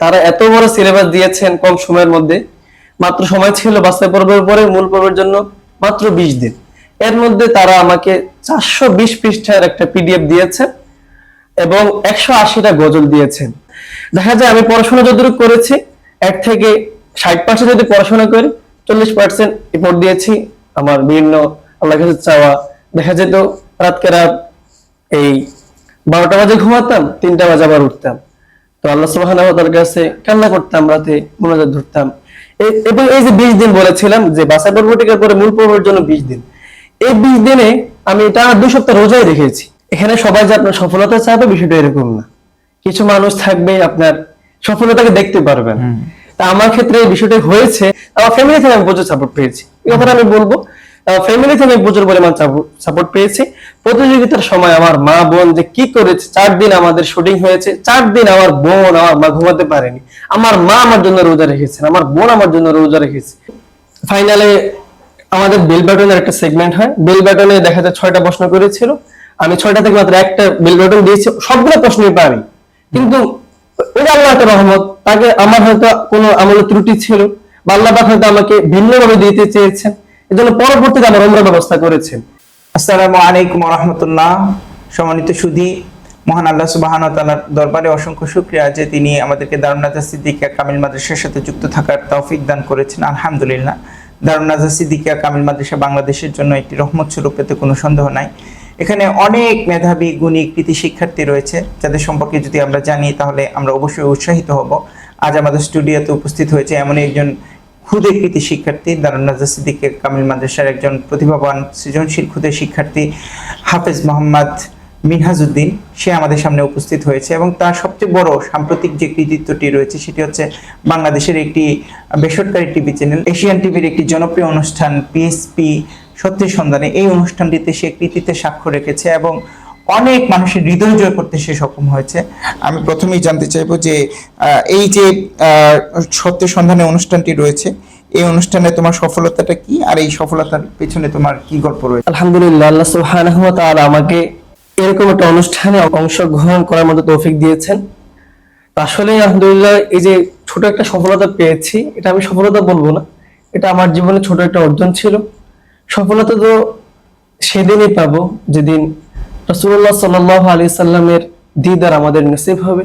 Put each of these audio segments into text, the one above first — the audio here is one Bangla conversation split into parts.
তারা এত বড় সিলেবাস দিয়েছেন কম সময়ের মধ্যে। মাত্র সময় ছিল বাস্তব পর্বের পরে, মূল পর্বের জন্য মাত্র বিশ দিন। এর মধ্যে তারা আমাকে চারশো বিশ পৃষ্ঠার একটা পিডিএফ দিয়েছেন এবং একশো আশিটা গজল দিয়েছেন। দেখা যায় আমি পড়াশোনা যতটুকু করেছি, এক থেকে ষাট পার্সেন্ট যদি পড়াশোনা করি, চল্লিশ পার্সেন্ট রিপোর্ট দিয়েছি আমার বিভিন্ন আল্লাহ কাছে চাওয়া। দেখা যেত রাতকে রাত এই বারোটা বাজে ঘুমাতাম, তিনটা বাজে আবার উঠতাম। তো আল্লাহ তাআলার কাছে কান্না করতাম রাতে মোনাজাত ধরতাম। এবং এই যে বিশ দিন বলেছিলাম যে টিকার পরে মূল পর্বের জন্য বিশ দিন। এই বিশ দিনে আমি এটা দুই সপ্তাহ রোজাই রেখেছি। এখানে সবাই যে আপনার সফলতা বিষয়টা এরকম না। কিছু মানুষ থাকবে আপনার সফলতাকে দেখতে পারবেন তা আমার ক্ষেত্রে এই বিষয়টা হয়েছে আমার ফ্যামিলি থেকে আমি প্রচুর সাপোর্ট পেয়েছি। এই কথাটা আমি বলব। ফ্যামিলি থেকে প্রচুর পরিমাণ সাপোর্ট পেয়েছি। প্রতিযোগিতার সময় আমার মা বোন যে কি করেছে, চার দিন আমাদের শুটিং হয়েছে, চার দিন আমার বোন আমার মা ঘুমাতে পারেনি। আমার মা আমার জন্য রোজা রেখেছেন, আমার বোন আমার জন্য রোজা রেখেছে। ফাইনালে আমাদের বেল বাটনের একটা সেগমেন্ট হয়। বেল বাটনে দেখা যায় ছয়টা প্রশ্ন করেছিল। আমি ছয়টা থেকে মাত্র একটা বেল বাটন দিয়েছি, সবগুলো প্রশ্নই পারি। কিন্তু ওটা আল্লাহ রহমত, তাকে আমার হয়তো কোনো আমলের ত্রুটি ছিল, বা আল্লাহ হয়তো আমাকে ভিন্নভাবে দিতে চেয়েছেন। এজন্য পরবর্তীতে আমার ব্যবস্থা করেছেন। আসসালামু আলাইকুম রহমতুল্লাহ। সম্মানিত সুধী, মহান আল্লাহ সুবাহান তালার দরবারে অসংখ্য শুক্রিয়া যে তিনি আমাদেরকে দারুনাজা সিদ্দিকিয়া কামিল মাদ্রাসার সাথে যুক্ত থাকার তৌফিক দান করেছেন। আলহামদুলিল্লাহ দারুনাজা সিদ্দিকিয়া কামিল মাদ্রাসা বাংলাদেশের জন্য একটি রহমত স্বরূপ, এতে কোনো সন্দেহ নাই। এখানে অনেক মেধাবী, গুণী, কৃতি শিক্ষার্থী রয়েছে। যাদের সম্পর্কে যদি আমরা জানি, তাহলে আমরা অবশ্যই উৎসাহিত হব। আজ আমাদের স্টুডিওতে উপস্থিত হয়েছে এমন একজন ক্ষুদে কৃতি শিক্ষার্থী দারুন্নাজা সিদ্দিকের কামিল মাদ্রাসার একজন প্রতিভাবান, সৃজনশীল ক্ষুদে শিক্ষার্থী হাফেজ মোহাম্মদ মিনহাজউদ্দিন সে আমাদের সামনে উপস্থিত হয়েছে এবং তার সবচেয়ে বড় সাম্প্রতিক যে কৃতিত্বটি রয়েছে সেটি হচ্ছে বাংলাদেশের একটি বেসরকারি টিভি চ্যানেল, এশিয়ান টিভির একটি জনপ্রিয় অনুষ্ঠান, পিএসপি সত্যের সন্ধানে। এই অনুষ্ঠানটিতে সে কৃতিত্বে স্বাক্ষর রেখেছে এবং অনেক মানুষের হৃদয় জয় করতে সে সক্ষম হয়েছে। আমি প্রথমেই জানতে চাইব যে এই যে আহ, সত্যের সন্ধানে অনুষ্ঠানটি রয়েছে এই অনুষ্ঠানে তোমার সফলতাটা কি? আর এই সফলতার পেছনে তোমার কি গল্প রয়েছে? আলহামদুলিল্লাহ আল্লাহ সুবহানাহু ওয়া তাআলা আমাকে এরকম একটা অনুষ্ঠানে অংশগ্রহণ করার মতো তৌফিক দিয়েছেন। আসলে আলহামদুলিল্লাহ এই যে ছোট একটা সফলতা পেয়েছি এটা আমি সফলতা বলব না। এটা আমার জীবনে ছোট একটা অর্জন ছিল। সফলতা তো সেদিনই পাবো যেদিন রাসূলুল্লাহ সাল্লাল্লাহু আলাইহি সাল্লামের দিদার আমাদের নসিব হবে।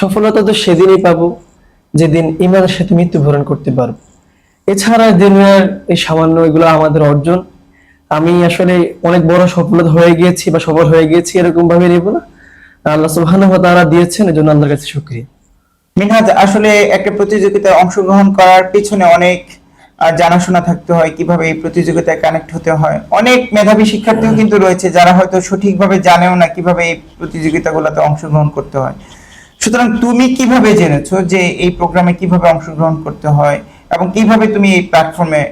সফলতা তো সেদিনই পাবো যেদিন ইমানের সাথে মৃত্যুবরণ করতে পারব। এছাড়া দুনিয়ার এই সামান্য এগুলো আমাদের অর্জন। আমি আসলে অনেক বড় সফলতা হয়ে গিয়েছি বা সফল হয়ে গিয়েছি এরকম ভাবে নেব না। আল্লাহ সুবহানাহু তাআলা দিয়েছেন, এজন্য আল্লাহর কাছে শুকরিয়া। মিনহাজ, আসলে একটা প্রতিযোগিতায় অংশগ্রহণ করার পিছনে অনেক জানাশোনা থাকতে হয় কীভাবে এই প্রতিযোগিতায় কানেক্ট হতে হয়। অনেক মেধাবী শিক্ষার্থীও কিন্তু রয়েছে যারা হয়তো সঠিকভাবে জানেও না কীভাবে এই প্রতিযোগিতাগুলোতে অংশগ্রহণ করতে হয়। সুতরাং তুমি কীভাবে জেনেছো যে এই প্রোগ্রামে কীভাবে অংশগ্রহণ করতে হয় এবং কীভাবে তুমি এই প্ল্যাটফর্মে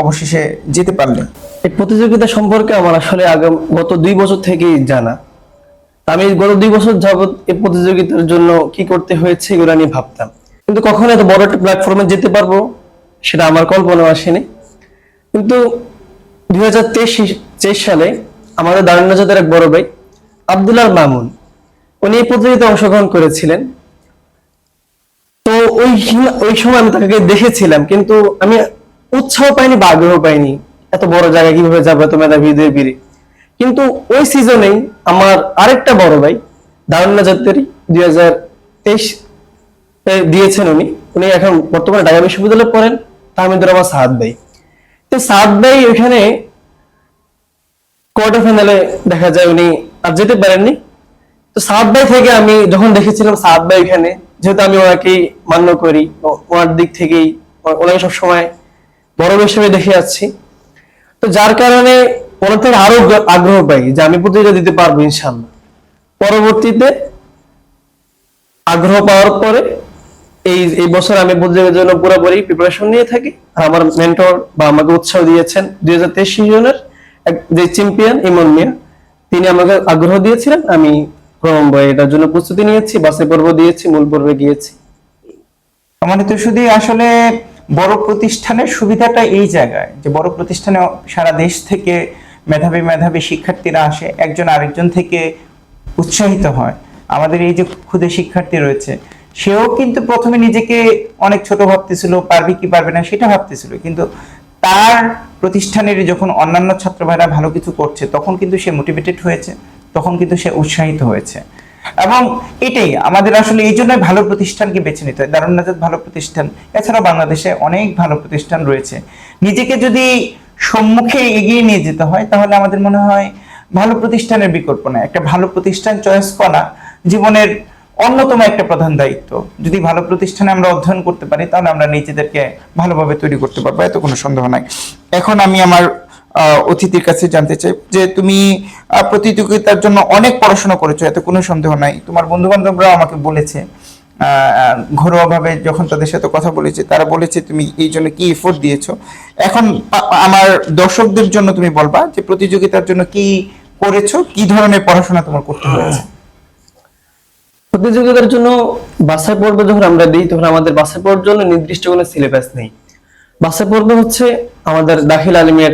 অবশেষে যেতে পারলে? এই প্রতিযোগিতা সম্পর্কে আমার আসলে আগাম গত দুই বছর থেকেই জানা। আমি গত দুই বছর যাবত এই প্রতিযোগিতার জন্য কি করতে হয়েছে এগুলো নিয়ে ভাবতাম। কিন্তু কখনো এত বড় একটা প্ল্যাটফর্মে যেতে পারব? সেটা আমার কল্পনা আসেনি। কিন্তু দুই হাজার তেইশ সালে আমাদের দারুণাজাদের এক বড় ভাই, আব্দুল্লাহ মামুন, উনি এই প্রতিযোগিতায় অংশগ্রহণ করেছিলেন। তো ওই ওই সময় আমি তাকে দেখেছিলাম, কিন্তু আমি উৎসাহ পাইনি বা আগ্রহ পাইনি, এত বড় জায়গায় কীভাবে যাব, এত মেধাবীদের বীরে কিন্তু ওই সিজনেই আমার আরেকটা বড় ভাই, দারুণা জাতেরই দুই হাজার তেইশ দিয়েছেন উনি। উনি এখন বর্তমানে ঢাকা বিশ্ববিদ্যালয়ে পড়েন। তাহমিদুর রহমান সাহাদ ভাই। তো সাহাদ ভাই ওইখানে কোয়ার্টার ফাইনালে দেখা যায় উনি আর যেতে পারেননি। তো সাদ ভাই থেকে আমি যখন দেখেছিলাম সাদ ভাই এখানে, যেহেতু আমি ওনাকেই মান্য করি ওনার দিক থেকেই ওনাকে সবসময় বড় হিসেবে দেখে যাচ্ছি তো যার কারণে ওনার থেকে আরও আগ্রহ পাই যে আমি প্রতিযোগিতা দিতে পারব ইনশাল্লাহ পরবর্তীতে আগ্রহ পাওয়ার পরে এই এই বছর আমি প্রতিযোগিতার জন্য পুরোপুরি প্রিপারেশন নিয়ে থাকি। আর আমার মেন্টর বা আমাকে উৎসাহ দিয়েছেন দুই হাজার তেইশ সিজনের যে চ্যাম্পিয়ন ইমন মিয়া, তিনি আমাকে আগ্রহ দিয়েছিলেন। আমি এটার জন্য প্রস্তুতি নিয়েছি বাসে পর্ব দিয়েছি, মূল পর্বে গিয়েছি। সম্মানিত শুধু আসলে বড় প্রতিষ্ঠানের সুবিধাটা এই জায়গায়, যে বড় প্রতিষ্ঠানে সারা দেশ থেকে মেধাবী মেধাবী শিক্ষার্থীরা আসে, একজন আরেকজন থেকে উৎসাহিত হয়। আমাদের এই যে ক্ষুদে শিক্ষার্থী রয়েছে সেও কিন্তু প্রথমে নিজেকে অনেক ছোট ভাবতেছিল, পারবে কি পারবে না সেটা ভাবতেছিল। কিন্তু তার প্রতিষ্ঠানের যখন অন্যান্য ছাত্র ভাইরা ভালো কিছু করছে, তখন কিন্তু সে মোটিভেটেড হয়েছে, তখন কিন্তু সে উৎসাহিত হয়েছে। এবং এটাই, আমাদের আসলে এই জন্যই ভালো প্রতিষ্ঠানকে বেছে নিতে হয়। দারুণ নাজাত ভালো প্রতিষ্ঠান। এছাড়াও বাংলাদেশে অনেক ভালো প্রতিষ্ঠান রয়েছে। নিজেকে যদি সম্মুখে এগিয়ে নিয়ে যেতে হয়, তাহলে আমাদের মনে হয় ভালো প্রতিষ্ঠানের বিকল্প না একটা ভালো প্রতিষ্ঠান চয়েস করা, জীবনের অন্যতম একটা প্রধান দায়িত্ব। যদি ভালো প্রতিষ্ঠানে আমরা অধ্যয়ন করতে পারি, তাহলে আমরা নিজেদেরকে ভালোভাবে তৈরি করতে পারব, এত কোনো সন্দেহ নাই। এখন আমি আমার অতিথির কাছে জানতে চাই যে তুমি প্রতিযোগিতার জন্য অনেক পড়াশোনা করেছ, এত কোনো সন্দেহ নাই। তোমার বন্ধু বান্ধবরাও আমাকে বলেছে ঘরোয়াভাবে যখন তাদের সাথে কথা বলেছে, তারা বলেছে তুমি এই জন্য কি এফোর্ট দিয়েছ। এখন আমার দর্শকদের জন্য তুমি বলবা যে প্রতিযোগিতার জন্য কি করেছ, কি ধরনের পড়াশোনা তোমার করতে হয়েছে? প্রতিযোগিতার জন্য বাছাই পর্ব যখন আমরা দিই, তখন আমাদের বাছাই পর্বের জন্য নির্দিষ্ট কোনো সিলেবাস নেই। বাছাই পর্ব হচ্ছে আমাদের দাখিল আলিমের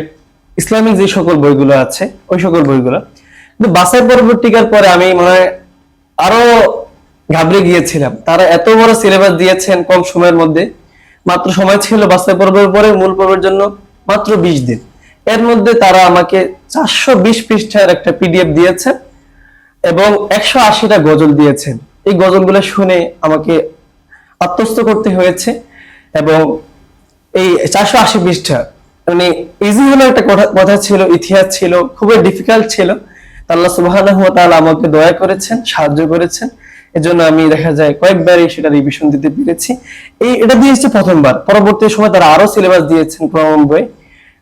ইসলামিক যে সকল বইগুলো আছে, ওই সকল বইগুলো। কিন্তু বাছাই পর্ব টিকার পরে আমি মনে হয় আরও ঘাবড়ে গিয়েছিলাম। তারা এত বড় সিলেবাস দিয়েছেন কম সময়ের মধ্যে। মাত্র সময় ছিল বাছাই পর্বের পরে, মূল পর্বের জন্য মাত্র বিশ দিন। এর মধ্যে তারা আমাকে চারশো বিশ পৃষ্ঠার একটা পিডিএফ দিয়েছে এবং একশো আশিটা গজল দিয়েছেন। এই গজলগুলো শুনে আমাকে আত্মস্থ করতে হয়েছে এবং এই চারশো আশি পৃষ্ঠা মানে ইজি হলো একটা কথা- কথা ছিল ইতিহাস ছিল খুবই ডিফিকাল্ট ছিল। আল্লাহ তাআলা আমাকে দয়া করেছেন সাহায্য করেছেন। এজন্য আমি দেখা যায় কয়েকবারই সেটা রিভিশন দিতে পেরেছি। এই এটা দিয়েছে প্রথমবার। পরবর্তী সময় তারা আরও সিলেবাস দিয়েছেন প্রমাণ বই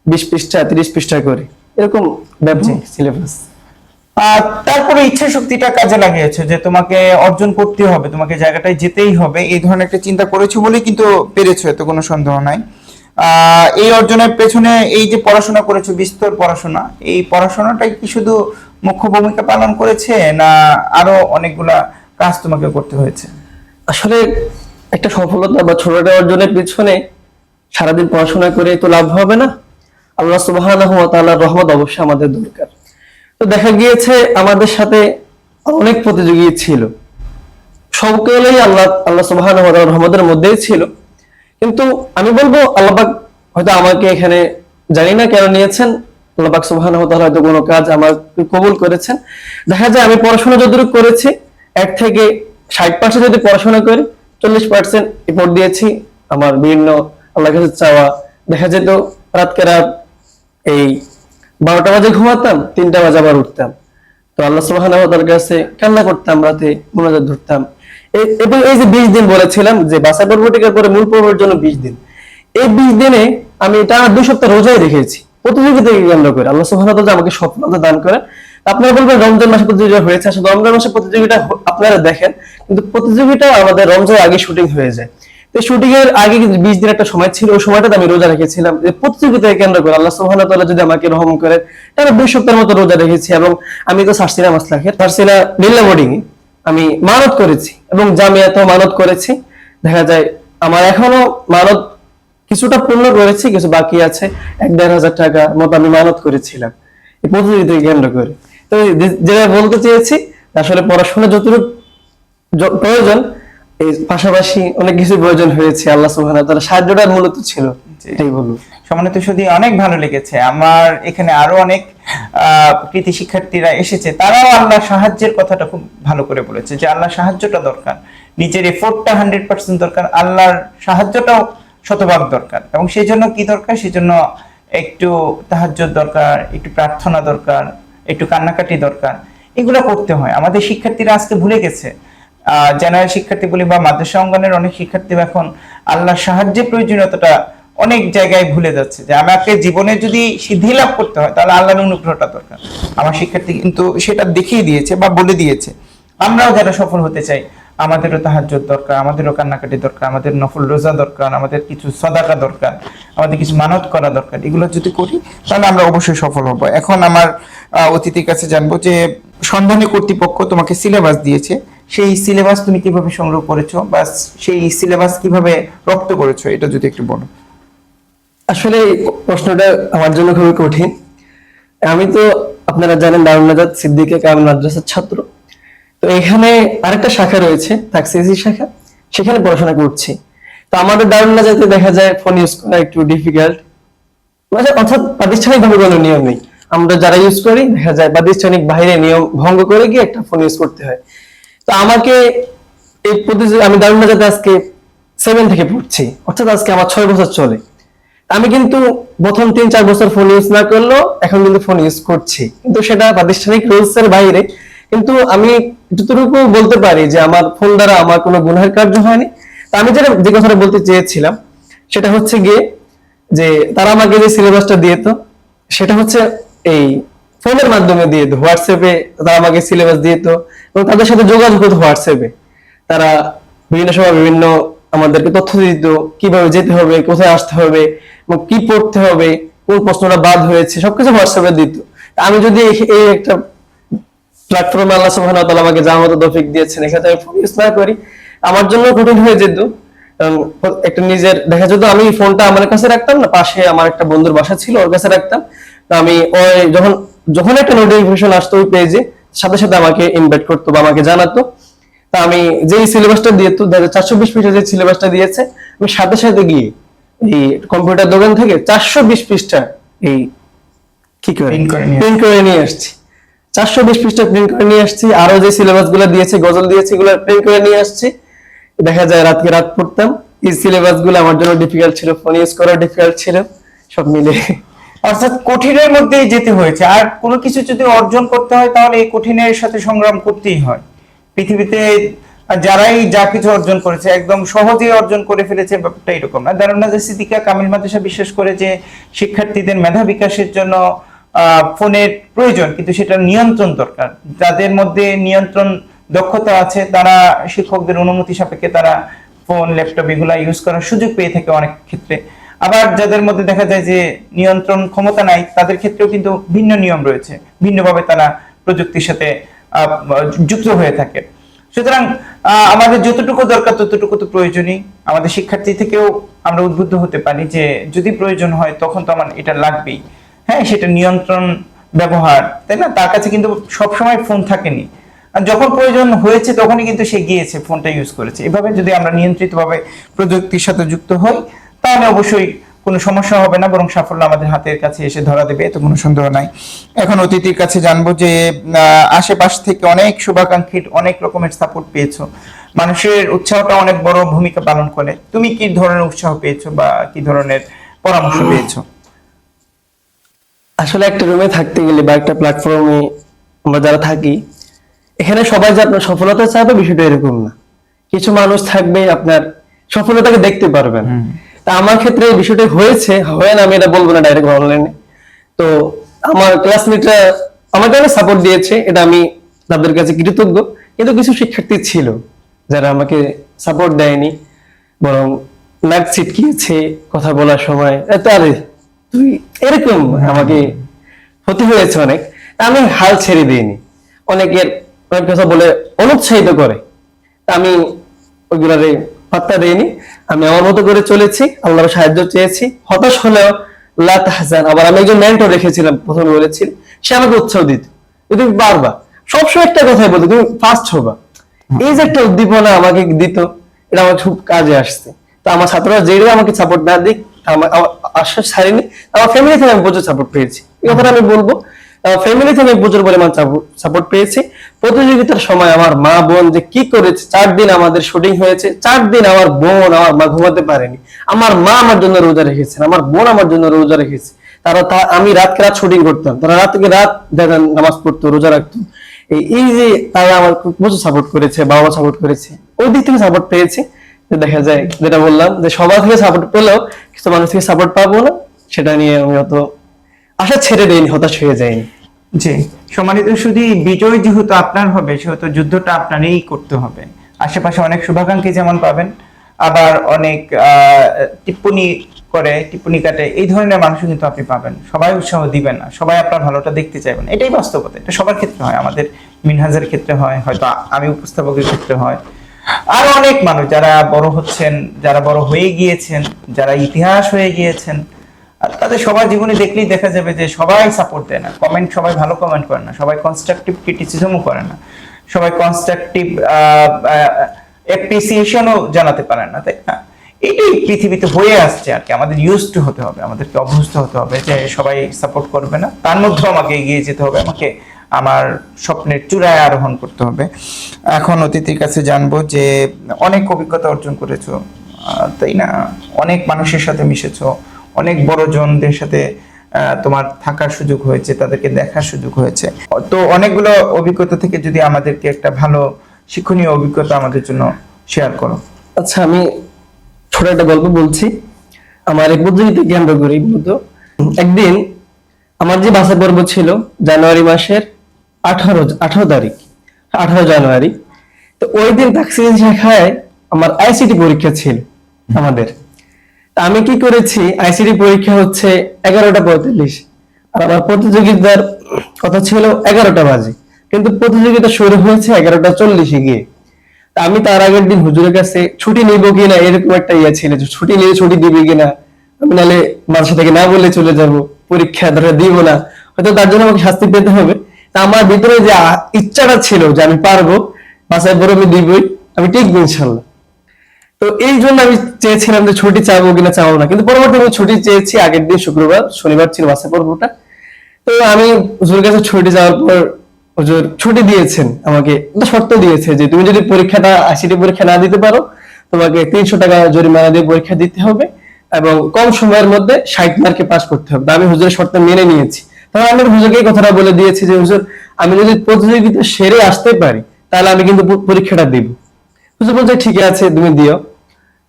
বিশ পৃষ্ঠা তিরিশ পৃষ্ঠা করে। এরকম ব্যাপক সিলেবাস তারপরে ইচ্ছা শক্তিটা কাজে লাগিয়েছে যে তোমাকে অর্জন করতে হবে, তোমাকে জায়গাটায় যেতেই হবে, এই ধরনের একটা চিন্তা করেছ বলেই কিন্তু পেরেছ, এত কোনো সন্দেহ নাই। এই অর্জনের পেছনে এই যে পড়াশোনা করেছ, বিস্তর পড়াশোনা, এই পড়াশোনাটাই কি শুধু মুখ্য ভূমিকা পালন করেছে না আরও অনেকগুলা কাজ তোমাকে করতে হয়েছে? আসলে একটা সফলতা বা ছোটটা অর্জনের পেছনে সারাদিন পড়াশোনা করে তো লাভ হবে না। আল্লাহ তাআলার রহমত অবশ্যই আমাদের দরকার। তো দেখা গিয়েছে আমাদের সাথে অনেক প্রতিযোগী ছিল। সকলেই আল্লাহ আল্লাহ তাআলার রহমতের মধ্যেই ছিল। কিন্তু আমি বলব আল্লাহপাক হয়তো আমাকে এখানে জানি না কেন নিয়েছেন। আল্লাহ পাক সুবহানাহু হয়তো কোনো কাজ আমার কবুল করেছেন। দেখা যায় আমি পড়াশোনা যতটুকু করেছি, এক থেকে ষাট পার্সেন্ট যদি পড়াশোনা করি, চল্লিশ পার্সেন্ট রিপোর্ট দিয়েছি আমার বিভিন্ন আল্লাহ কাছে চাওয়া। দেখা যেত রাতকে রাত এই বারোটা বাজে ঘুমাতাম, তিনটা বাজে আবার উঠতাম। তো আল্লাহ তাআলার কাছে কান্না করতাম, রাতে মোনাজাত ধরতাম। এবং এই যে বিশ দিন বলেছিলাম যে বাসা পর্ব টিকার পরে মূল পর্বের জন্য বিশ দিন। এই বিশ দিনে আমি টানা দুই সপ্তাহ রোজাই রেখেছি প্রতিযোগিতাকে কেন্দ্র করে। আল্লাহ সুবহানাহু আমাকে সফলতা দান করেন। আপনারা বলবেন, রমজান মাসে প্রতিযোগিতা হয়েছে। আসলে রমজান মাসে প্রতিযোগিতা আপনারা দেখেন, কিন্তু প্রতিযোগিতা আমাদের রমজানের আগে শুটিং হয়ে যায়। তো শুটিং এর আগে বিশ দিন একটা সময় ছিল, ওই সময়টাতে আমি রোজা রেখেছিলাম। প্রতিযোগিতাকে কেন্দ্র করে আল্লাহ সুবহানাহু ওয়া তাআলা যদি আমাকে রহম করেন, তাহলে দুই সপ্তাহের মতো রোজা রেখেছি এবং আমি তো সারসিনা মাসলাখের। সারসিনা বিল্লা বোর্ডিং আমি মানত করেছি এবং জামিয়াতেও মানত করেছি। দেখা যায় আমার এখনও মানত কিছুটা পূর্ণ করেছি, কিছু বাকি আছে। এক দেড় হাজার টাকা মতো আমি মানত করেছিলাম এই প্রতিযোগিতাকে কেন্দ্র করে। তো যেটা বলতে চেয়েছি, আসলে পড়াশোনা যতটুকু প্রয়োজন এই পাশাপাশি অনেক কিছু প্রয়োজন হয়েছে আল্লাহ সুবহানাহু ওয়া তাআলা সাহায্যটা মূলত ছিল। এটাই বলব। সম্মানিত অনেক ভালো লেগেছে। আমার এখানে আরও অনেক কৃতি শিক্ষার্থীরা এসেছে। তারাও আল্লাহ সাহায্যের কথাটা খুব ভালো করে বলেছে যে আল্লাহ সাহায্যটা দরকার। নিজের এফোর্টটা হান্ড্রেড পার্সেন্ট দরকার আল্লাহর সাহায্যটাও শতভাগ দরকার। এবং সেই জন্য কি দরকার? সেই জন্য একটু তাহাজ্জুদ দরকার একটু প্রার্থনা দরকার একটু কান্নাকাটি দরকার। এগুলো করতে হয়। আমাদের শিক্ষার্থীরা আজকে ভুলে গেছে। জেনারেল শিক্ষার্থী বলি বা মাদ্রাসা অঙ্গনের অনেক শিক্ষার্থী এখন আল্লাহর সাহায্যের প্রয়োজনীয়তাটা অনেক জায়গায় ভুলে যাচ্ছে যে আমাকে জীবনে যদি সিদ্ধি লাভ করতে হয়, তাহলে আল্লাহর অনুগ্রহটা দরকার। আমার শিক্ষার্থী কিন্তু সেটা দেখিয়ে দিয়েছে বা বলে দিয়েছে। আমরাও যারা সফল হতে চাই। আমাদেরও তাহাজ্জুদ দরকার, আমাদেরও কান্নাকাটি দরকার, আমাদের নফল রোজা দরকার, আমাদের কিছু সদাকা দরকার, আমাদের কিছু মানত করা দরকার। এগুলো যদি করি, তাহলে আমরা অবশ্যই সফল হব। এখন আমার অতিথির কাছে জানব যে সন্ধানী কর্তৃপক্ষ তোমাকে সিলেবাস দিয়েছে। সেই সিলেবাস তুমি কীভাবে সংগ্রহ করেছ বা সেই সিলেবাস কীভাবে রপ্ত করেছ, এটা যদি একটু বলো। আসলে প্রশ্নটা আমার জন্য খুবই কঠিন। আমি তো, আপনারা জানেন দারুণ নাজাত সিদ্দিকে কামিল মাদ্রাসার ছাত্র। তো এখানে আরেকটা শাখা রয়েছে, তাকসিসি শাখা। সেখানে পড়াশোনা করছি। তো আমাদের না দেখা যায় ফোন ইউজ করা একটু ডিফিকাল্ট অর্থাৎ প্রাতিষ্ঠানিক ভাবে কোনো নিয়ম নেই। আমরা যারা ইউজ করি, দেখা যায় প্রাতিষ্ঠানিক বাইরে নিয়ম ভঙ্গ করে গিয়ে একটা ফোন ইউজ করতে হয়। তো আমাকে এই প্রতিযোগিতা আমি দারুণ যাতে আজকে সেভেন থেকে পড়ছি। অর্থাৎ আজকে আমার ছয় বছর চলে। আমি কিন্তু প্রথম তিন চার বছর ফোন ইউজ না করলেও এখন কিন্তু ফোন ইউজ করছি। কিন্তু সেটা প্রাতিষ্ঠানিক রুলস এর বাইরে। কিন্তু আমি যতটুকু বলতে পারি যে আমার ফোন দ্বারা আমার কোনো গুনাহের কার্য হয়নি। তা আমি যেটা, যে কথাটা বলতে চেয়েছিলাম, সেটা হচ্ছে গিয়ে যে তারা আমাকে যে সিলেবাসটা দিয়েত, সেটা হচ্ছে এই ফোনের মাধ্যমে দিয়ে দিত হোয়াটসঅ্যাপে তারা আমাকে সিলেবাস দিয়ে দিত এবং তাদের সাথে যোগাযোগ হতো হোয়াটসঅ্যাপে তারা বিভিন্ন সময় বিভিন্ন আমাদেরকে তথ্য দিত, কীভাবে যেতে হবে, কোথায় আসতে হবে, এবং কি পড়তে হবে, কোন প্রশ্নটা বাদ হয়েছে, সবকিছু হোয়াটসঅ্যাপে দিত। আমি যদি এই- একটা প্ল্যাটফর্মে আল্লাহ সুবহানাহু ওয়া আমাকে যা মতো তৌফিক দিয়েছেন, এখানে আমি ফোন ইউজ করি। আমার জন্য কঠিন হয়ে যেত একটা নিজের, দেখা যেত আমি ফোনটা আমার কাছে রাখতাম না, পাশে আমার একটা বন্ধুর বাসা ছিল, ওর কাছে রাখতাম। আমি ওই যখন যখন একটা নোটিফিকেশন আসতো ওই পেজে সাথে সাথে আমাকে ইনভাইট করতো বা আমাকে জানাতো। তা আমি যেই সিলেবাসটা দিয়েতো দেখা চারশো বিশ পৃষ্ঠা যে সিলেবাসটা দিয়েছে আমি সাথে সাথে গিয়ে এই কম্পিউটার দোকান থেকে চারশো বিশ পৃষ্ঠা এই কি করে Print করে নিয়ে প্রিন্ট করে নিয়ে আসছি। চারশো বিশ পৃষ্ঠা প্রিন্ট করে নিয়ে আসছি আরও যে সিলেবাসগুলো দিয়েছে গজল দিয়েছে এগুলো প্রিন্ট করে নিয়ে আসছি। দেখা যায় রাতকে রাত পড়তাম এই সিলেবাসগুলো আমার জন্য ডিফিকাল্ট ছিল ফোন ইউজ করা ডিফিকাল্ট ছিল সব মিলে অর্থাৎ কঠিনের মধ্যেই যেতে হয়েছে। আর কোনো কিছু যদি অর্জন করতে হয়, তাহলে এই কঠিনের সাথে সংগ্রাম করতেই হয়। পৃথিবীতে যারাই যা কিছু অর্জন করেছে, একদম সহজেই অর্জন করে ফেলেছে, ব্যাপারটা এরকম না। যে সিদ্দিকা কামিল মাদ্রাসা বিশ্বাস করে যে, শিক্ষার্থীদের মেধা বিকাশের জন্য ফোনের প্রয়োজন, কিন্তু সেটা নিয়ন্ত্রণ দরকার। যাদের মধ্যে নিয়ন্ত্রণ দক্ষতা আছে, তারা শিক্ষকদের অনুমতি সাপেক্ষে তারা ফোন, ল্যাপটপ এগুলা ইউজ করার সুযোগ পেয়ে থাকে অনেক ক্ষেত্রে। আবার যাদের মধ্যে দেখা যায় যে নিয়ন্ত্রণ ক্ষমতা নাই, তাদের ক্ষেত্রেও কিন্তু ভিন্ন নিয়ম রয়েছে। ভিন্নভাবে তারা প্রযুক্তির সাথে যুক্ত হয়ে থাকে। সুতরাং আমাদের যতটুকু দরকার ততটুকু তো প্রয়োজনই। আমাদের শিক্ষার্থী থেকেও আমরা উদ্বুদ্ধ হতে পারি যে, যদি প্রয়োজন হয় তখন তো আমার এটা লাগবেই। হ্যাঁ সেটা নিয়ন্ত্রণ ব্যবহার, তাই না? তার কাছে কিন্তু সবসময় ফোন থাকেনি। যখন প্রয়োজন হয়েছে তখনই কিন্তু সে গিয়েছে, ফোনটা ইউজ করেছে। এভাবে যদি আমরা নিয়ন্ত্রিতভাবে প্রযুক্তির সাথে যুক্ত হই তাহলে অবশ্যই কোনো সমস্যা হবে না বরং সাফল্য আমাদের হাতের কাছে এসে ধরা দেবে এতে কোনো সন্দেহ নাই। এখন অতিথির কাছে জানব যে আশেপাশ থেকে অনেক শুভাকাঙ্ক্ষীর অনেক রকমের সাপোর্ট পেয়েছ। মানুষের উৎসাহটা অনেক বড় ভূমিকা পালন করে। তুমি কি ধরনের উৎসাহ পেয়েছ বা কি ধরনের পরামর্শ পেয়েছ? আসলে একটা রুমে থাকতে গেলে বা একটা প্ল্যাটফর্মে আমরা যারা থাকি এখানে সবাই যে আপনার সফলতা চাইবে বিষয়টা এরকম না। কিছু মানুষ থাকবে আপনার সফলতাকে দেখতে পারবেন তা আমার ক্ষেত্রে এই বিষয়টা হয়েছে, হয় না আমি এটা বলব না ডাইরেক্ট অনলাইনে তো আমার ক্লাসমেটরা আমাকে অনেক সাপোর্ট দিয়েছে, এটা আমি তাদের কাছে কৃতজ্ঞ। কিন্তু কিছু শিক্ষার্থী ছিল যারা আমাকে সাপোর্ট দেয়নি, বরং নাক ছিটকিয়েছে কথা বলার সময়। এ তো আরে, তুই এরকম আমাকে হতে হয়েছে অনেক। আমি হাল ছেড়ে দিইনি। অনেকের অনেক কথা বলে অনুৎসাহিত করে। আমি ওইগুলারে পাত্তা দিইনি। আমি আমার মতো করে চলেছি, আল্লাহর সাহায্য চেয়েছি। হতাশ হলেও লা তাহজান। আবার আমি একজন মেন্টর রেখেছিলাম, প্রথমে বলেছি সে আমাকে উৎসাহ দিত। যদি বারবার সবসময় একটা কথাই বলতো, তুমি ফার্স্ট হবা। এই যে একটা উদ্দীপনা আমাকে দিত, এটা আমার খুব কাজে আসছে। তো আমার ছাত্ররা যেগুলো আমাকে সাপোর্ট না দিক আমার আমার আশ্বাস ছাড়েনি। আমার ফ্যামিলি থেকে আমি প্রচুর সাপোর্ট পেয়েছি। এই কথাটা আমি বলব। ফ্যামিলি থেকে আমি প্রচুর পরিমাণ সাপোর্ট পেয়েছি। প্রতিযোগিতার সময় আমার মা বোন যে কি করেছে, চার দিন আমাদের শুটিং হয়েছে, চার দিন আমার বোন আমার মা ঘুমাতে পারেনি। আমার মা আমার জন্য রোজা রেখেছেন, আমার বোন আমার জন্য রোজা রেখেছে। তারা আমি রাতকে রাত শুটিং করতাম, তারা রাত থেকে রাত দেখেন নামাজ পড়তো, রোজা রাখতো। এই যে তারা আমার প্রচুর সাপোর্ট করেছে, বাবা সাপোর্ট করেছে, ওই দিক থেকে সাপোর্ট পেয়েছে। দেখা যায়, যেটা বললাম, যে সবার থেকে সাপোর্ট পেলেও কিছু মানুষ থেকে সাপোর্ট পাবো না, সেটা নিয়ে আমি অত আশা ছেড়ে দেয়নি হতাশ হয়ে যায়নি জি। সম্মানিত, শুধু বিজয় যেহেতু আপনার হবে, সেহেতু যুদ্ধটা আপনারই করতে হবে। আশেপাশে অনেক শুভাকাঙ্ক্ষী যেমন পাবেন, আবার অনেক টিপ্পনি করে, টিপ্পনি কাটে, এই ধরনের মানুষ কিন্তু আপনি পাবেন। সবাই উৎসাহ দিবেন না, সবাই আপনার ভালোটা দেখতে চাইবেন। এটাই বাস্তবতা, এটা সবার ক্ষেত্রে হয়, আমাদের মিনহাজের ক্ষেত্রে হয়, হয়তো আমি উপস্থাপকের ক্ষেত্রে হয়। আর অনেক মানুষ যারা বড় হচ্ছেন, যারা বড় হয়ে গিয়েছেন, যারা ইতিহাস হয়ে গিয়েছেন আর তাদের সবার জীবনে দেখলেই দেখা যাবে যে সবাই সাপোর্ট দেয় না। কমেন্ট সবাই ভালো কমেন্ট করে না। সবাই কনস্ট্রাকটিভ ক্রিটিসিজমও করে না। সবাই কনস্ট্রাকটিভ অ্যাপ্রিসিয়েশনও জানাতে পারে না, তাই না? এটাই পৃথিবীতে হয়ে আসছে আর কি। আমাদের ইউজ টু হতে হবে, আমাদেরকে অভ্যস্ত হতে হবে যে সবাই সাপোর্ট করবে না। তার মধ্যেও আমাকে এগিয়ে যেতে হবে, আমাকে আমার স্বপ্নের চূড়ায় আরোহণ করতে হবে। এখন অতিথির কাছে জানব যে অনেক অভিজ্ঞতা অর্জন করেছ তাই না? অনেক মানুষের সাথে মিশেছো অনেক বড় জনদের সাথে তোমার থাকার সুযোগ হয়েছে, তাদেরকে দেখার সুযোগ হয়েছে। তো অনেকগুলো অভিজ্ঞতা থেকে যদি আমাদেরকে একটা ভালো শিক্ষণীয় অভিজ্ঞতা আমাদের জন্য শেয়ার করো। আচ্ছা আমি ছোট একটা গল্প বলছি। আমার এক পদ্ধতিতে কেন্দ্র করি মূলত একদিন আমার যে বাসা পর্ব ছিল, জানুয়ারি মাসের আঠারো আঠারো তারিখ, আঠারো জানুয়ারি। তো ওই দিন তাকসির শাখায় আমার আইসিটি পরীক্ষা ছিল আমাদের। আমি কি করেছি? আইসিটি পরীক্ষা হচ্ছে এগারোটা পঁয়তাল্লিশ। আর আমার প্রতিযোগিতার কথা ছিল এগারোটা বাজে। কিন্তু প্রতিযোগিতা শুরু হয়েছে এগারোটা চল্লিশে গিয়ে। তা আমি তার আগের দিন হুজুরের কাছে, ছুটি নিব কিনা এরকম একটা ইয়ে ছিল যে, ছুটি নিয়ে ছুটি দিবে কিনা আমি নাহলে মাদ্রাসা থেকে না বলে চলে যাব, পরীক্ষা ধরে দিব না। হয়তো তার জন্য আমাকে শাস্তি পেতে হবে। তা আমার ভিতরে যে ইচ্ছাটা ছিল যে আমি পারব, বাসায় বড় আমি দিবই আমি টিকবো ইনশাল্লাহ। তো এই জন্য আমি চেয়েছিলাম যে ছুটি চাবো কিনা চাবো না, কিন্তু পরবর্তী আমি ছুটি চেয়েছি আগের দিন শুক্রবার, শনিবার ছিল বাসা পর্বটা। তো আমি হুজুর কাছে ছুটি যাওয়ার পর হুজুর ছুটি দিয়েছেন আমাকে শর্ত দিয়েছে যে তুমি যদি পরীক্ষাটা আশিটি পরীক্ষা না দিতে পারো, তোমাকে তিনশো টাকা জরিমানা দিয়ে পরীক্ষা দিতে হবে এবং কম সময়ের মধ্যে ষাট মার্কে পাস করতে হবে। আমি হুজুরের শর্ত মেনে নিয়েছি। তাহলে আমি হুজুরকে কথাটা বলে দিয়েছি যে, হুজুর, আমি যদি প্রতিযোগিতা সেরে আসতে পারি, তাহলে আমি কিন্তু পরীক্ষাটা দিব। হুজুর বলছে ঠিক আছে, তুমি দিও।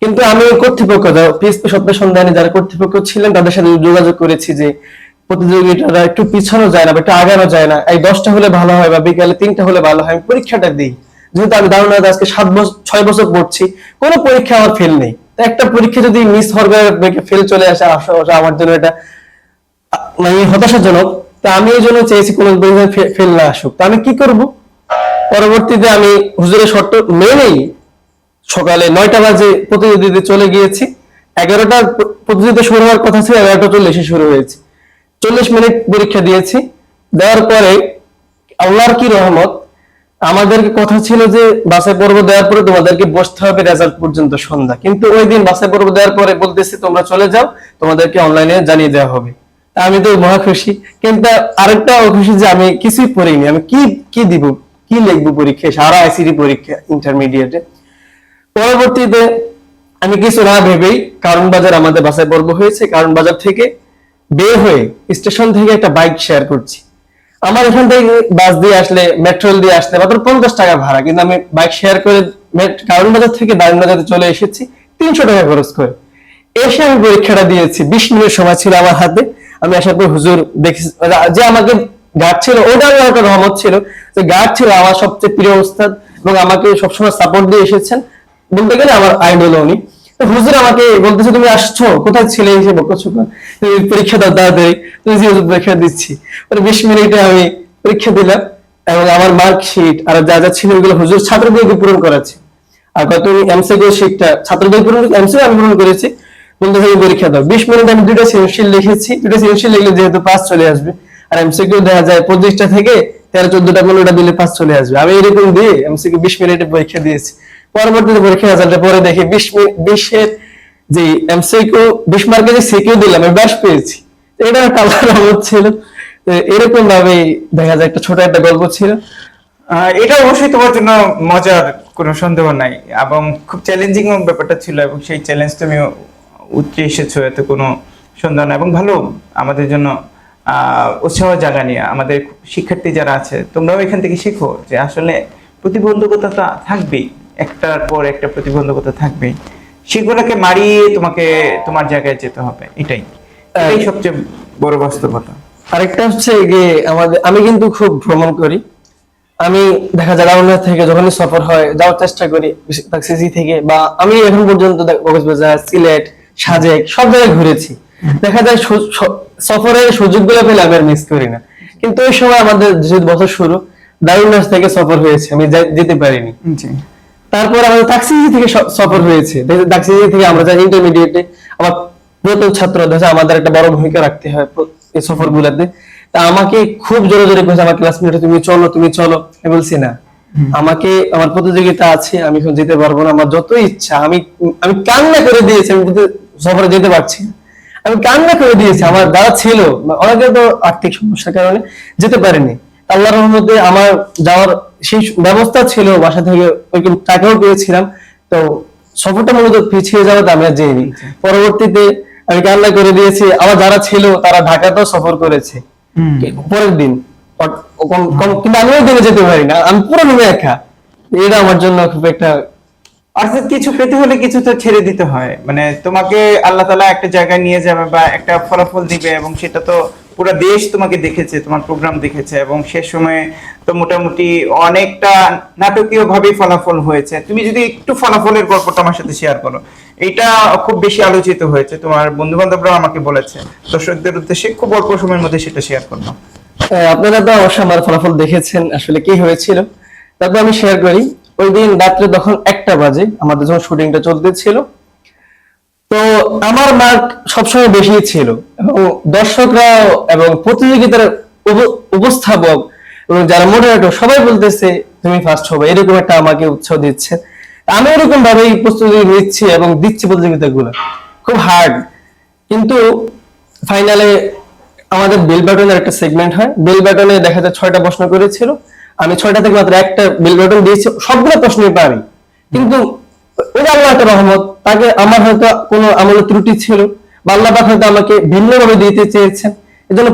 কিন্তু আমি কর্তৃপক্ষ পিএসপি সন্ধানে, যারা কর্তৃপক্ষ ছিলেন, তাদের সাথে যোগাযোগ করেছি যে প্রতিযোগিতাটা একটু পিছানো যায় না বা একটু আগানো যায় না, এই দশটা হলে ভালো হয় বা বিকালে তিনটা হলে ভালো হয়, আমি পরীক্ষাটা দিই। যেহেতু আমি দারুণ আজকে সাত বছর ছয় বছর পড়ছি, কোনো পরীক্ষা আমার ফেল নেই। একটা পরীক্ষা যদি মিস হবে ফেল চলে আসে আমার জন্য এটা মানে হতাশাজনক। তা আমি এই জন্য চেয়েছি কোনো ফেল না আসুক। তো আমি কি করব? পরবর্তীতে আমি হুজুরের শর্ত মেনেই সকালে নয়টা বাজে প্রতিযোগিতাতে চলে গিয়েছি। এগারোটা প্রতিযোগিতা শুরু হওয়ার কথা ছিল, এগারোটা চল্লিশে শুরু হয়েছে। চল্লিশ মিনিট পরীক্ষা দিয়েছি। দেওয়ার পরে আল্লাহর কি রহমত, আমাদেরকে কথা ছিল যে বাসে পর্ব দেওয়ার পরে তোমাদেরকে বসতে হবে রেজাল্ট পর্যন্ত সন্ধ্যা। কিন্তু ওই দিন বাসে পর্ব দেওয়ার পরে বলতেছে, তোমরা চলে যাও, তোমাদেরকে অনলাইনে জানিয়ে দেওয়া হবে। আমি তো মহা খুশি। কিন্তু আরেকটা খুশি যে আমি কিছুই পড়িনি। আমি কি কি দিব, কি লিখব পরীক্ষায়? সারা আইসিডি পরীক্ষা ইন্টারমিডিয়েটে পরবর্তীতে আমি কিছু না ভেবেই কারণ বাজার আমাদের বাসায় পর্ব হয়েছে, কারণ বাজার থেকে বের হয়ে স্টেশন থেকে একটা বাইক শেয়ার করছি। আমার এখান থেকে বাস দিয়ে আসলে মেট্রোল দিয়ে আসলে মাত্র পঞ্চাশ টাকা ভাড়া, কিন্তু আমি বাইক শেয়ার করে কারণ বাজার থেকে দারুণ বাজারে চলে এসেছি, তিনশো টাকা খরচ করে। এসে আমি পরীক্ষাটা দিয়েছি, বিশ মিনিট সময় ছিল আমার হাতে। আমি আসার পর হুজুর দেখি যে আমাকে গার্ড ছিল ওটাও একটা রহমত ছিল যে গার্ড ছিল আমার সবচেয়ে প্রিয় উস্তাদ এবং আমাকে সবসময় সাপোর্ট দিয়ে এসেছেন। বলতে গেলে আমার আইডল উনি। হুজুর আমাকে বলতেছে, তুমি আসছো? কোথায় ছিলে? কেন? তুমি পরীক্ষা দাও, তাড়াতাড়ি। তুমি যে পরীক্ষা দিচ্ছি। বিশ মিনিটে আমি পরীক্ষা দিলাম, এবং আমার মার্কশিট আর যা যা ছিল ওগুলো হুজুর ছাত্রদেরকে পূরণ করাচ্ছে আর কত এমসিকিউ শিটটা ছাত্রদের পূরণ এমসিকিউ আমি পূরণ করেছি। বলতে তুমি পরীক্ষা দাও। বিশ মিনিট আমি দুটো সৃজনশীল লিখেছি। দুটো সৃজনশীল লিখলে যেহেতু পাস চলে আসবে, আর এমসিকিউ দেখা যায় পঁচিশটা থেকে তেরো, চোদ্দটা, পনেরোটা দিলে পাস চলে আসবে। আমি এরকম দিয়ে এমসিকিউ বিশ মিনিটে পরীক্ষা দিয়েছি। পরবর্তীতে পরীক্ষা রেজাল্টে পরে দেখি বিশ বিশের যে এমসিকিউ বিশ মার্কের যে সিকিউ দিলাম, আমি ব্যাস পেয়েছি। এটা একটা রহমত ছিল এরকম ভাবে দেখা যায় একটা ছোট একটা গল্প ছিল। এটা অবশ্যই তোমার জন্য মজার, কোনো সন্দেহ নাই। এবং খুব চ্যালেঞ্জিং ব্যাপারটা ছিল, এবং সেই চ্যালেঞ্জ তুমি উতরে এসেছ, এতে কোনো সন্দেহ নাই। এবং ভালো আমাদের জন্য উৎসাহ জাগা নিয়ে আমাদের শিক্ষার্থী যারা আছে, তোমরাও এখান থেকে শেখো যে আসলে প্রতিবন্ধকতা থাকবেই। একটার পর একটা প্রতিবন্ধকতা থাকবেই সেগুলোকে মারিয়ে তোমাকে তোমার জায়গায় যেতে হবে এটাই। এটাই সবচেয়ে বড় বাস্তবতা। আরেকটা হচ্ছে গিয়ে আমাদের আমি কিন্তু খুব ভ্রমণ করি। আমি দেখা যায় রাউন্ডা থেকে যখনই সফর হয় যাওয়ার চেষ্টা করি সিসি থেকে বা আমি এখন পর্যন্ত কক্সবাজার সিলেট সাজেক সব জায়গায় ঘুরেছি। দেখা যায় সফরের সুযোগগুলো পেলে আমি আর মিস করি না। কিন্তু ওই সময় আমাদের যেহেতু বছর শুরু দারুণাস থেকে সফর হয়েছে আমি যেতে পারিনি। তারপর আমাদের তাকসিজি থেকে সফর হয়েছে। তাকসিজি থেকে আমরা যাই ইন্টারমিডিয়েটে আমার প্রথম ছাত্র দেখা আমাদের একটা বড় ভূমিকা রাখতে হয় এই সফর গুলাতে তা আমাকে খুব জোরে জোরে করেছে আমার ক্লাসমেট তুমি চলো তুমি চলো। আমি বলছি না। আমাকে আমার প্রতিযোগিতা আছে আমি এখন যেতে পারব না। আমার যত ইচ্ছা আমি আমি কান্না করে দিয়েছি আমি সফরে যেতে পারছি না। আমি কান্না করে দিয়েছি আমার যারা ছিল অনেকে তো আর্থিক সমস্যার কারণে যেতে পারেনি। আল্লাহর রহমতে আমার যাওয়ার সেই ব্যবস্থা ছিল বাসা থেকে ওইরকম টাকাও পেয়েছিলাম। তো সফরটা মূলত পিছিয়ে যাওয়াতে আমি আর যাইনি পরবর্তীতে আমি কান্না করে দিয়েছি আবার যারা ছিল তারা ঢাকাতেও সফর করেছে। পরের দিন। কিন্তু আমি ওই দিনে যেতে পারি না আমি পুরো একা। এটা আমার জন্য খুব একটা অর্থাৎ কিছু পেতে হলে কিছু তো ছেড়ে দিতে হয়। মানে তোমাকে আল্লাহ তালা একটা জায়গায় নিয়ে যাবে বা একটা ফলাফল দিবে এবং সেটা তো পুরো দেশ তোমাকে দেখেছে, তোমার প্রোগ্রাম দেখেছে এবং শেষ সময়ে তো মোটামুটি অনেকটা নাটকীয় ভাবে ফলাফল হয়েছে। তুমি যদি একটু ফলাফলের গল্পটা আমার সাথে শেয়ার করো। এটা খুব বেশি আলোচিত হয়েছে, তোমার বন্ধু বান্ধবরাও আমাকে বলেছে। দর্শকদের উদ্দেশ্যে খুব অল্প সময়ের মধ্যে সেটা শেয়ার করলাম আপনারা তো অবশ্যই আমার ফলাফল দেখেছেন, আসলে কি হয়েছিল? তারপর আমি শেয়ার করি, ওই দিন রাত্রে তখন একটা বাজে, আমাদের যখন শুটিংটা চলতেছিল তো আমার মার্ক সবসময় বেশি ছিল এবং দর্শকরা এবং প্রতিযোগিতার উপস্থাপক এবং যারা মোডারেটর সবাই বলতেছে, তুমি ফার্স্ট হবে। এরকম একটা আমাকে উৎসাহ দিচ্ছে। আমি এরকম ভাবেই প্রস্তুতি নিচ্ছি এবং দিচ্ছি প্রতিযোগিতাগুলো। খুব হার্ড কিন্তু ফাইনালে আমাদের বেল বাটনের একটা সেগমেন্ট হয়। বেল বাটনে দেখা যায় ছয়টা প্রশ্ন করেছিল। আমি ছয়টা থেকে মাত্র একটা বেল বাটন দিয়েছি। সবগুলো প্রশ্নই পারি। কিন্তু একটা রহমত, তাকে আমার হয়তো কোনো ত্রুটি ছিল, বা আল্লাহ হয়তো আমাকে ভিন্নভাবে দিতে চেয়েছেন।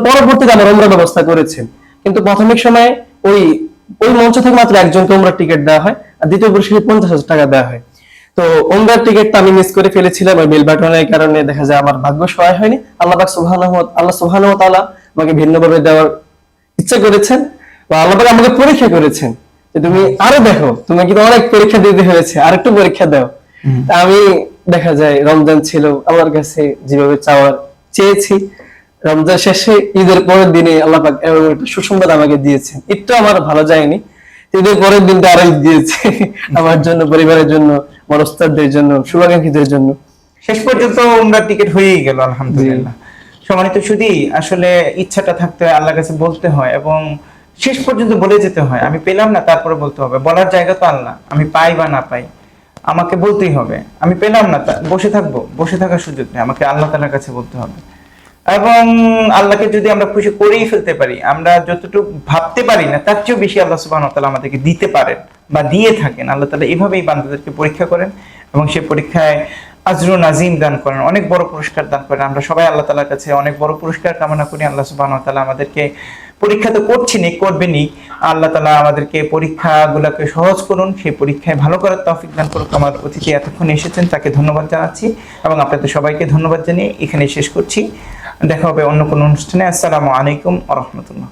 পরবর্তীতে আমার ওমরা ব্যবস্থা করেছেন কিন্তু প্রাথমিক সময়ে ওই ওই মঞ্চ থেকে মাত্র একজনকে ওমরা টিকিট দেওয়া হয়, আর দ্বিতীয় পুরস্কারে পঞ্চাশ হাজার টাকা দেওয়া হয়। তো ওমরার টিকিটটা আমি মিস করে ফেলেছিলাম, ওই বেল বাটনের কারণে দেখা যায় আমার ভাগ্য সহায় হয়নি। আল্লাহ পাক আল্লাহ সুবহানাহু তাআলা আমাকে ভিন্নভাবে দেওয়ার ইচ্ছা করেছেন, বা আল্লাহ আমাকে পরীক্ষা করেছেন। তুমি আরও দেখো তুমি কিন্তু অনেক পরীক্ষা দিতে হয়েছে আর একটু পরীক্ষা দাও। তা আমি দেখা যায় রমজান ছিল আমার কাছে যেভাবে চাওয়ার চেয়েছি। রমজান শেষে ঈদের পরের দিনে আল্লাহ পাক এমন একটা সুসংবাদ আমাকে দিয়েছেন। একটু আমার ভালো যায়নি ঈদের পরের দিনটা আরও ঈদ দিয়েছে। আমার জন্য পরিবারের জন্য আমার ওস্তাদদের জন্য শুভাকাঙ্ক্ষীদের জন্য। শেষ পর্যন্ত উমরার টিকিট হয়েই গেল আলহামদুলিল্লাহ। সম্মানিত শুধু আসলে ইচ্ছাটা থাকতে হয় আল্লাহর কাছে বলতে হয় এবং শেষ পর্যন্ত বলে যেতে হয়, আমি পেলাম না, তারপরে বলতে হবে, বলার জায়গা তো আল্লাহ, আমি পাই বা না পাই, আমাকে বলতেই হবে, আমি পেলাম না বসে থাকব, বসে থাকার সুযোগ নেই, আমাকে আল্লাহ তালার কাছে বলতে হবে। এবং আল্লাহকে যদি আমরা খুশি করেই ফেলতে পারি, আমরা যতটুকু ভাবতে পারি না, তার চেয়েও বেশি আল্লাহ সুবাহ তালা আমাদেরকে দিতে পারেন বা দিয়ে থাকেন। আল্লাহ তালা এভাবেই বান্দাদেরকে পরীক্ষা করেন এবং সেই পরীক্ষায় আজরুন আজিম দান করেন, অনেক বড় পুরস্কার দান করেন। আমরা সবাই আল্লাহ তালার কাছে অনেক বড় পুরস্কার কামনা করি, আল্লাহ সুবাহ তালা আমাদেরকে পরীক্ষা তো করছিনি করবেনই আল্লাহ তালা আমাদেরকে পরীক্ষাগুলোকে সহজ করুন, সেই পরীক্ষায় ভালো করার তফিক দান করুক। আমার অতিথি এতক্ষণ এসেছেন, তাকে ধন্যবাদ জানাচ্ছি এবং আপনাদের সবাইকে ধন্যবাদ জানিয়ে এখানে শেষ করছি। দেখা হবে অন্য কোনো অনুষ্ঠানে। আসসালামু আলাইকুম আ রহমতুল্লাহ।